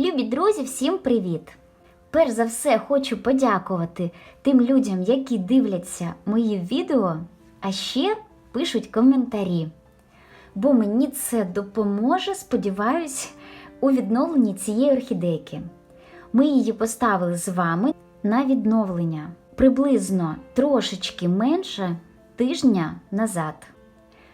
Любі друзі, всім привіт! Перш за все хочу подякувати тим людям, які дивляться мої відео, а ще пишуть коментарі. Бо мені це допоможе, сподіваюсь, у відновленні цієї орхідейки. Ми її поставили з вами на відновлення приблизно трошечки менше тижня назад.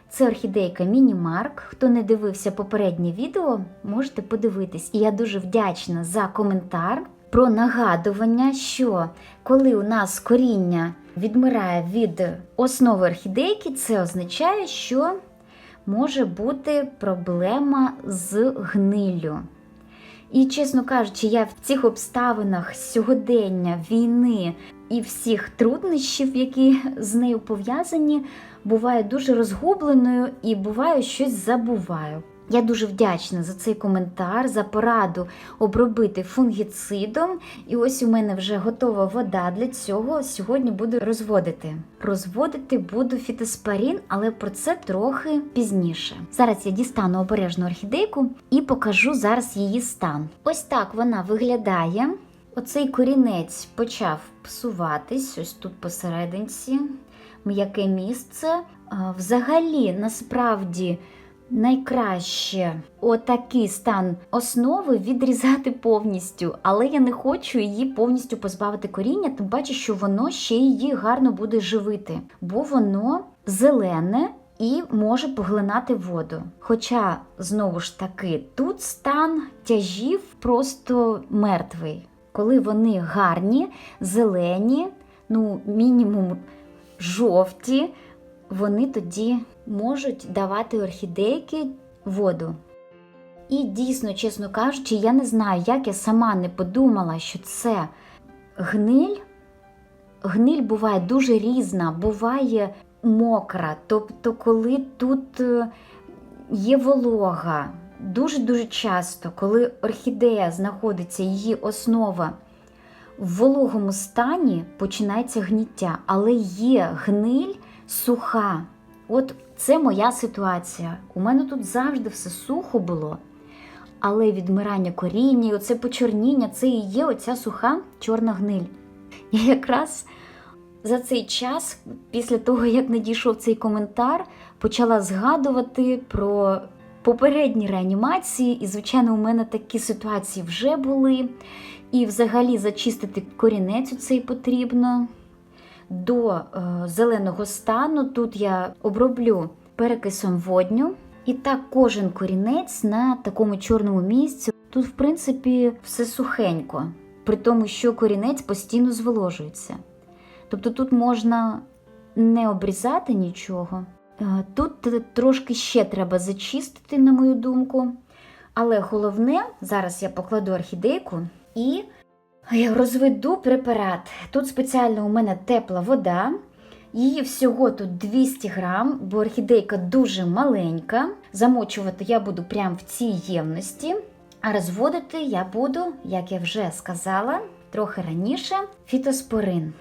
Це орхідейка Мінімарк. Хто не дивився попереднє відео, можете подивитись. І я дуже вдячна за коментар про нагадування, що коли у нас коріння відмирає від основи орхідейки, це означає, що може бути проблема з гниллю. І, чесно кажучи, я в цих обставинах сьогодення, війни і всіх труднощів, які з нею пов'язані, буваю дуже розгубленою і буваю щось забуваю. Я дуже вдячна за цей коментар, за пораду обробити фунгіцидом. І ось у мене вже готова вода для цього. Сьогодні буду розводити. Розводити буду фітоспарін, але про це трохи пізніше. Зараз я дістану обережну орхідейку і покажу зараз її стан. Ось так вона виглядає. Оцей корінець почав псуватись, ось тут посерединці, м'яке місце. Взагалі, насправді, найкраще отакий стан основи відрізати повністю, але я не хочу її повністю позбавити коріння, тим паче, що воно ще її гарно буде живити, бо воно зелене. І може поглинати воду. Хоча, знову ж таки, тут стан тяжів просто мертвий. Коли вони гарні, зелені, ну, мінімум жовті, вони тоді можуть давати орхідейки воду. І дійсно, чесно кажучи, я не знаю, як я сама не подумала, що це гниль. Гниль буває дуже різна, буває мокра. Тобто, коли тут е, є волога, дуже-дуже часто, коли орхідея знаходиться, її основа в вологому стані починається гніття, але є гниль суха. От це моя ситуація. У мене тут завжди все сухо було. Але відмирання коріння, і оце почорніння, це і є оця суха чорна гниль. Я якраз за цей час, після того, як надійшов цей коментар, почала згадувати про попередні реанімації. І, звичайно, у мене такі ситуації вже були. І взагалі зачистити корінець у цей потрібно до е, зеленого стану. Тут я оброблю перекисом водню. І так кожен корінець на такому чорному місці. Тут, в принципі, все сухенько, при тому, що корінець постійно зволожується. Тобто тут можна не обрізати нічого. Е, Тут трошки ще треба зачистити, на мою думку. Але головне, зараз я покладу орхідейку і розведу препарат. Тут спеціально у мене тепла вода. Її всього тут 200 грам, бо орхідейка дуже маленька. Замочувати я буду прямо в цій ємності. А розводити я буду, як я вже сказала, трохи раніше, фітоспорин.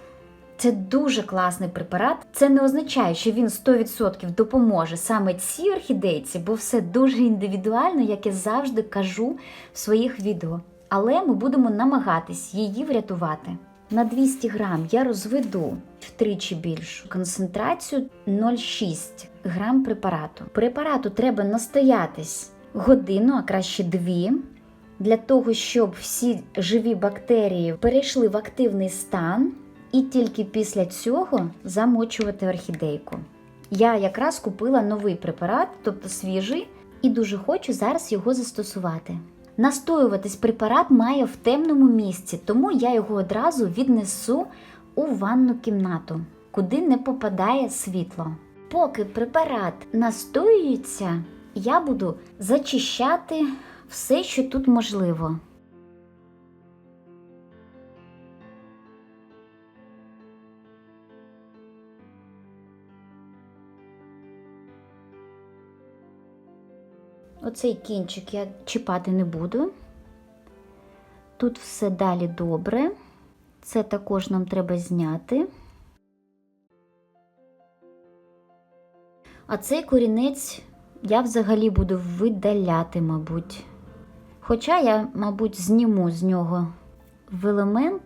Це дуже класний препарат. Це не означає, що він 100% допоможе саме цій орхідейці, бо все дуже індивідуально, як я завжди кажу в своїх відео. Але ми будемо намагатись її врятувати. На 200 грам я розведу втричі більшу концентрацію 0,6 грам препарату. Препарату треба настоятись годину, а краще дві, для того, щоб всі живі бактерії перейшли в активний стан, і тільки після цього замочувати орхідейку. Я якраз купила новий препарат, тобто свіжий, і дуже хочу зараз його застосувати. Настоюватись препарат має в темному місці, тому я його одразу віднесу у ванну кімнату, куди не попадає світло. Поки препарат настоюється, я буду зачищати все, що тут можливо. Оцей кінчик я чіпати не буду. Тут все далі добре. Це також нам треба зняти. А цей корінець я взагалі буду видаляти, мабуть. Хоча я, мабуть, зніму з нього велемент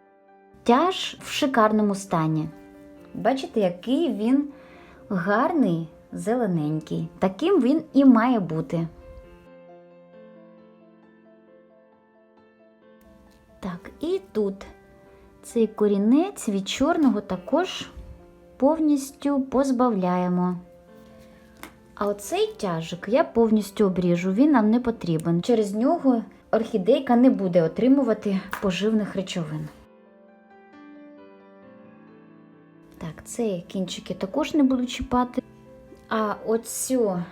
тяж в шикарному стані. Бачите, який він гарний, зелененький. Таким він і має бути. Так, і тут цей корінець від чорного також повністю позбавляємо. А оцей тяжик я повністю обріжу, він нам не потрібен. Через нього орхідейка не буде отримувати поживних речовин. Так, ці кінчики також не буду чіпати. А оцю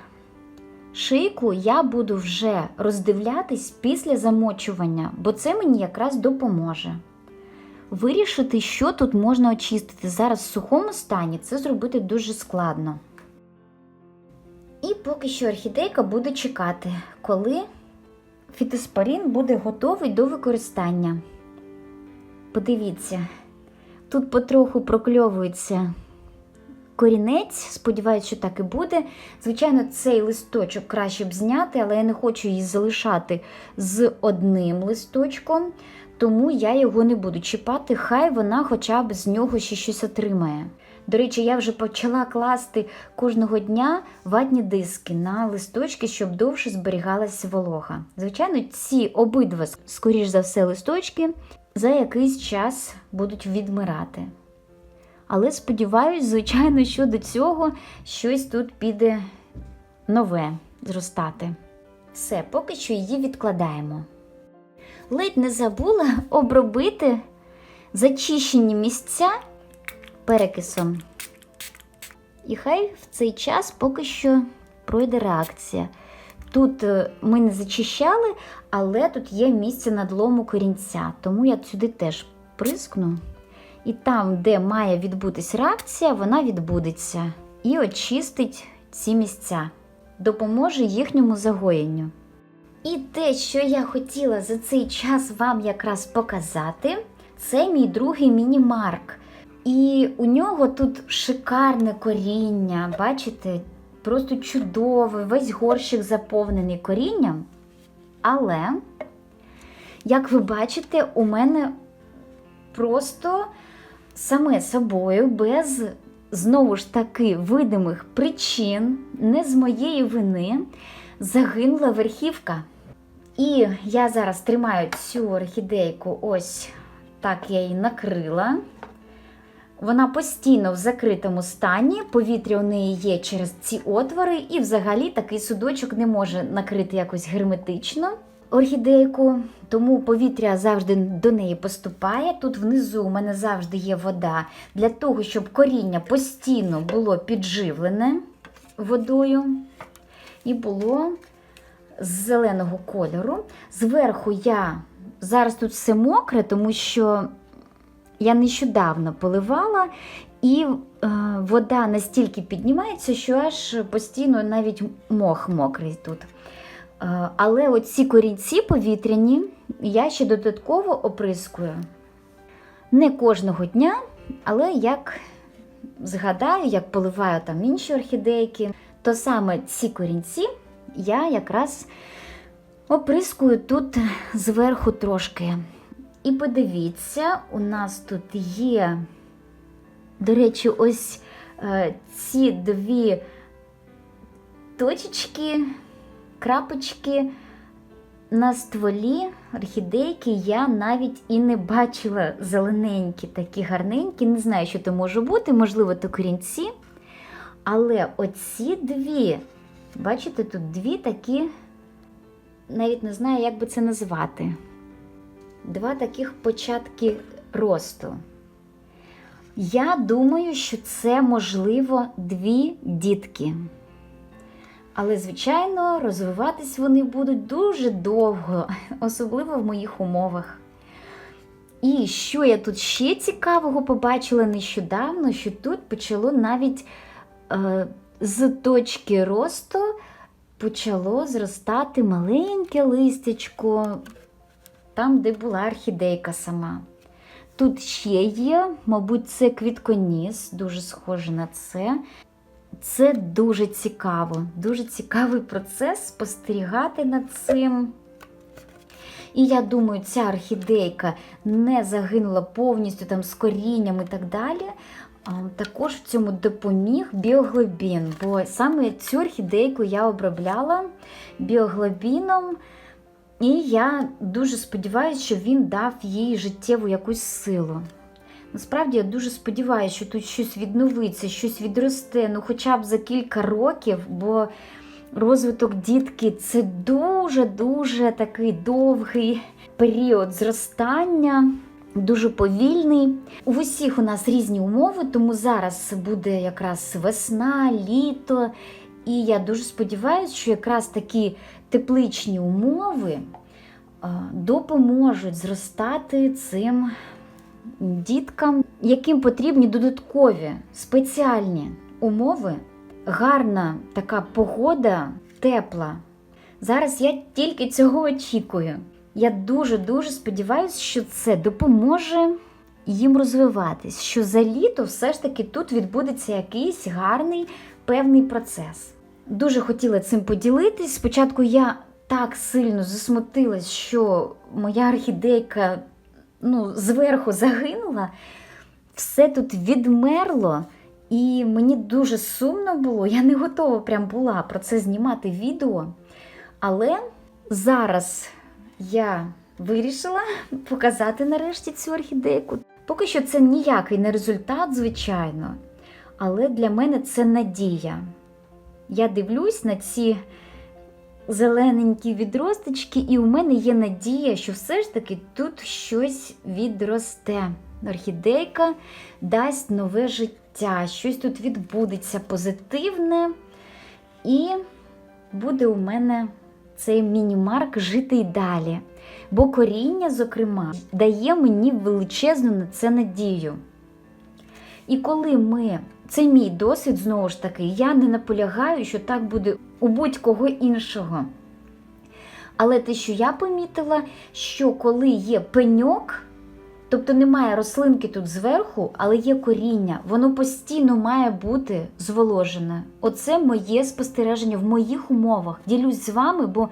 шийку я буду вже роздивлятись після замочування, бо це мені якраз допоможе. Вирішити, що тут можна очистити зараз в сухому стані, це зробити дуже складно. І поки що орхідейка буде чекати, коли фітоспорін буде готовий до використання. Подивіться, тут потроху прокльовується корінець, сподіваюся, що так і буде. Звичайно, цей листочок краще б зняти, але я не хочу її залишати з одним листочком, тому я його не буду чіпати, хай вона хоча б з нього ще щось отримає. До речі, я вже почала класти кожного дня ватні диски на листочки, щоб довше зберігалася волога. Звичайно, ці обидва, скоріш за все, листочки за якийсь час будуть відмирати. Але сподіваюсь, звичайно, що до цього щось тут піде нове зростати. Все, поки що її відкладаємо. Ледь не забула обробити зачищені місця перекисом. І хай в цей час поки що пройде реакція. Тут е, ми не зачищали, але тут є місце надлому корінця, тому я сюди теж прискну. І там, де має відбутись реакція, вона відбудеться і очистить ці місця, допоможе їхньому загоєнню. І те, що я хотіла за цей час вам якраз показати, це мій другий міні-марк. І у нього тут шикарне коріння, бачите, просто чудовий, весь горщик заповнений корінням. Але, як ви бачите, у мене просто саме собою, без знову ж таки видимих причин, не з моєї вини, загинула верхівка. І я зараз тримаю цю орхідейку, ось так я її накрила. Вона постійно в закритому стані, повітря у неї є через ці отвори, і взагалі такий судочок не може накрити якось герметично орхідейку, тому повітря завжди до неї поступає. Тут внизу у мене завжди є вода для того, щоб коріння постійно було підживлене водою і було з зеленого кольору. Зверху я зараз тут все мокре, тому що я нещодавно поливала, і е, вода настільки піднімається, що аж постійно навіть мох мокрий тут. Е, але оці корінці повітряні я ще додатково оприскую. Не кожного дня, але як згадаю, як поливаю там інші орхідейки, то саме ці корінці я якраз оприскую тут зверху трошки. І подивіться, у нас тут є, до речі, ось е, ці дві точечки, крапочки на стволі орхідейки я навіть і не бачила зелененькі, такі гарненькі. Не знаю, що це може бути, можливо, то корінці. Але оці дві, бачите, тут дві такі, навіть не знаю, як би це назвати два таких початки росту. Я думаю, що це, можливо, дві дітки. Але, звичайно, розвиватись вони будуть дуже довго, особливо в моїх умовах. І що я тут ще цікавого побачила нещодавно, що тут почало навіть е, з точки росту почало зростати маленьке листячко, там, де була орхідейка сама. Тут ще є, мабуть, це квітконіс, дуже схоже на це. Це дуже цікаво, дуже цікавий процес спостерігати над цим. І я думаю, ця орхідейка не загинула повністю там з корінням і так далі. Також в цьому допоміг біоглобін, бо саме цю орхідейку я обробляла біоглобіном, і я дуже сподіваюся, що він дав їй життєву якусь силу. Насправді я дуже сподіваюся, що тут щось відновиться, щось відросте, ну хоча б за кілька років, бо розвиток дітки це дуже-дуже такий довгий період зростання, дуже повільний. У усіх у нас різні умови, тому зараз буде якраз весна, літо. І я дуже сподіваюся, що якраз такі тепличні умови допоможуть зростати цим діткам, яким потрібні додаткові спеціальні умови, гарна така погода, тепла. Зараз я тільки цього очікую. Я дуже-дуже сподіваюся, що це допоможе їм розвиватись, що за літо все ж таки тут відбудеться якийсь гарний певний процес. Дуже хотіла цим поділитись. Спочатку я так сильно засмутилась, що моя орхідейка ну, зверху загинула, все тут відмерло, і мені дуже сумно було. Я не готова прям була про це знімати відео. Але зараз я вирішила показати нарешті цю орхідейку. Поки що це ніякий не результат, звичайно, але для мене це надія. Я дивлюсь на ці зелененькі відросточки, і у мене є надія, що все ж таки тут щось відросте. Орхідейка дасть нове життя, щось тут відбудеться позитивне, і буде у мене цей міні-марк жити й далі. Бо коріння, зокрема, дає мені величезну на це надію. І коли ми, це мій досвід, знову ж таки, я не наполягаю, що так буде у будь-кого іншого. Але те, що я помітила, що коли є пеньок, тобто немає рослинки тут зверху, але є коріння, воно постійно має бути зволожене. Оце моє спостереження в моїх умовах. Ділюсь з вами, бо,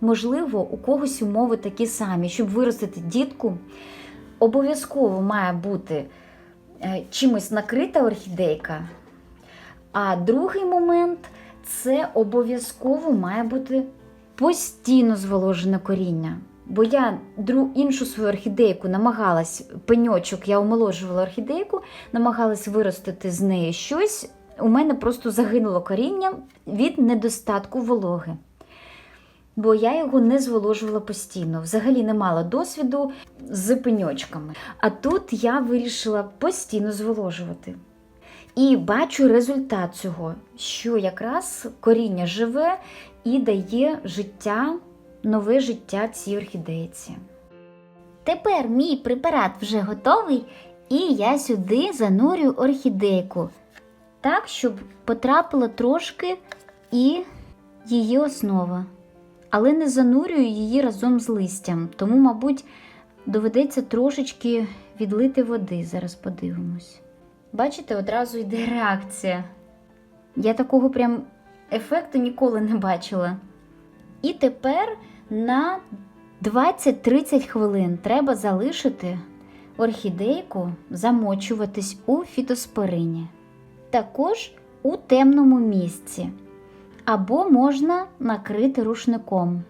можливо, у когось умови такі самі. Щоб виростити дітку, обов'язково має бути е, чимось накрита орхідейка. А другий момент це обов'язково має бути постійно зволожене коріння. Бо я іншу свою орхідейку намагалась, пеньочок, я омоложувала орхідейку, намагалась виростити з неї щось. У мене просто загинуло коріння від недостатку вологи. Бо я його не зволожувала постійно, взагалі не мала досвіду з пеньочками. А тут я вирішила постійно зволожувати. І бачу результат цього, що якраз коріння живе і дає життя, нове життя цій орхідейці. Тепер мій препарат вже готовий, і я сюди занурю орхідейку. Так, щоб потрапила трошки і її основа. Але не занурюю її разом з листям, тому, мабуть, доведеться трошечки відлити води. Зараз подивимось. Бачите, одразу йде реакція. Я такого прям ефекту ніколи не бачила. І тепер на 20-30 хвилин треба залишити орхідейку замочуватись у фітоспорині. Також у темному місці. Або можна накрити рушником.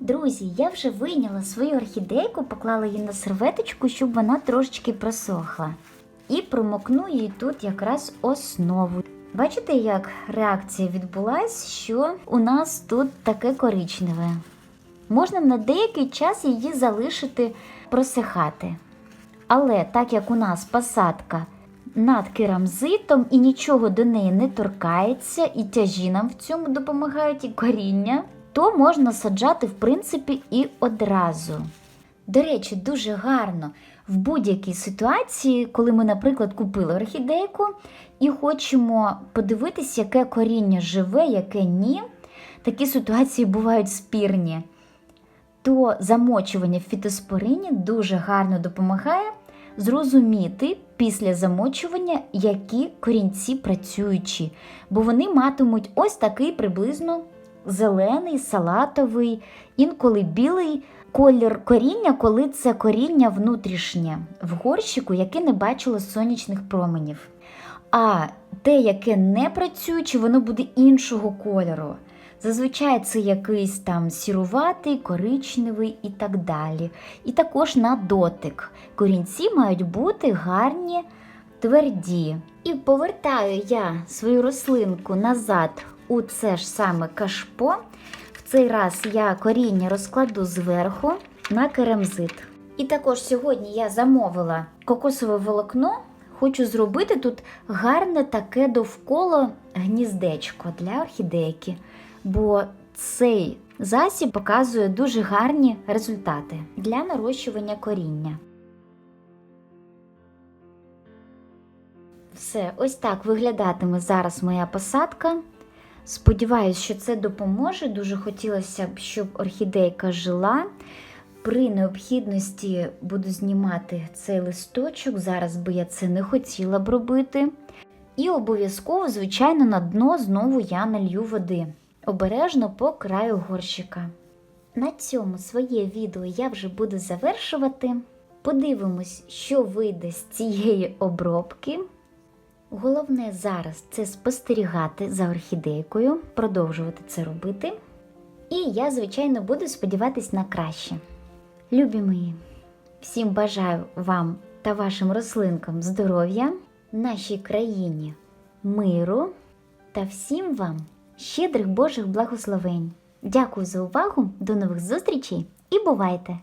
Друзі, я вже вийняла свою орхідейку, поклала її на серветочку, щоб вона трошечки просохла. І промокну їй тут якраз основу. Бачите, як реакція відбулась, що у нас тут таке коричневе. Можна на деякий час її залишити просихати. Але так як у нас посадка над керамзитом і нічого до неї не торкається, і тяжі нам в цьому допомагають, і коріння, то можна саджати, в принципі, і одразу. До речі, дуже гарно в будь-якій ситуації, коли ми, наприклад, купили орхідейку і хочемо подивитись, яке коріння живе, яке ні. Такі ситуації бувають спірні. То замочування в фітоспорині дуже гарно допомагає зрозуміти після замочування, які корінці працюючі, бо вони матимуть ось такий приблизно зелений, салатовий, інколи білий колір коріння, коли це коріння внутрішнє в горщику, яке не бачило сонячних променів. А те, яке не працююче, воно буде іншого кольору. Зазвичай це якийсь там сіруватий, коричневий і так далі. І також на дотик. Корінці мають бути гарні, тверді. І повертаю я свою рослинку назад у це ж саме кашпо. Цей раз я коріння розкладу зверху на керамзит. І також сьогодні я замовила кокосове волокно. Хочу зробити тут гарне таке довкола гніздечко для орхідейки, бо цей засіб показує дуже гарні результати для нарощування коріння. Все, ось так виглядатиме зараз моя посадка. Сподіваюсь, що це допоможе. Дуже хотілося б, щоб орхідейка жила. При необхідності буду знімати цей листочок. Зараз би я це не хотіла б робити. І обов'язково, звичайно, на дно знову я налью води. Обережно по краю горщика. На цьому своє відео я вже буду завершувати. Подивимось, що вийде з цієї обробки. Головне зараз це спостерігати за орхідейкою, продовжувати це робити. І я, звичайно, буду сподіватись на краще. Любі мої, всім бажаю вам та вашим рослинкам здоров'я, нашій країні миру та всім вам щедрих Божих благословень. Дякую за увагу, до нових зустрічей і бувайте!